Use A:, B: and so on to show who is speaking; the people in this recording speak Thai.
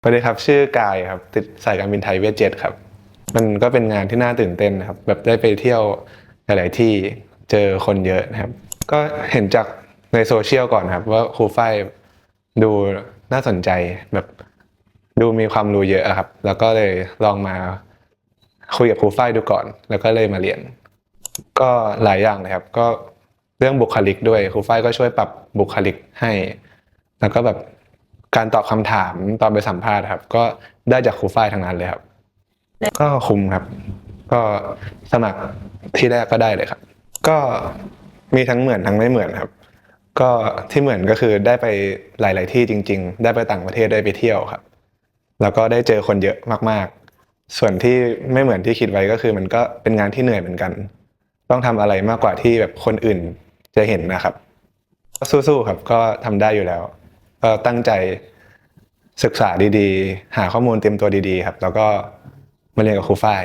A: สวัสดีครับ ชื่อกายครับ ติดสายการบินไทยเวทเจ็ตครับ มันก็เป็นงานที่น่าตื่นเต้นนะครับ แบบได้ไปเที่ยวหลาย ๆ ที่เจอคนเยอะนะครับ ก็เห็นจากในโซเชียลก่อนครับ ว่าครูฝ้ายดูน่าสนใจแบบดูมีความรู้เยอะครับ แล้วก็เลยลองมาคุยกับครูฝ้ายดูก่อน แล้วก็เลยมาเรียน ก็หลายอย่างเลยครับ ก็เรื่องบุคลิกด้วยครูฝ้ายก็ช่วยปรับบุคลิกให้ แล้วก็แบบ การตอบคำถามตอนไปสัมภาษณ์ครับ ก็ได้จากครูฝ้ายทั้งนั้นเลยครับ ก็คุ้มครับ ก็สมัครที่แรกก็ได้เลยครับ ก็มีทั้งเหมือนทั้งไม่เหมือนครับ ก็ที่เหมือนก็คือได้ไปหลาย ๆ ที่จริง ๆ ได้ไปต่างประเทศได้ไปเที่ยวครับ แล้วก็ได้เจอคนเยอะมาก ๆ ส่วนที่ไม่เหมือนที่คิดไว้ก็คือ มันก็เป็นงานที่เหนื่อยเหมือนกัน ต้องทำอะไรมากกว่าที่แบบคนอื่นจะเห็นนะครับ ก็สู้ๆครับ ก็ทำได้อยู่แล้ว ก็ตั้งใจศึกษาดีๆ หาข้อมูลเตรียมตัวดีๆครับ แล้วก็มาเรียนกับครูฝ้าย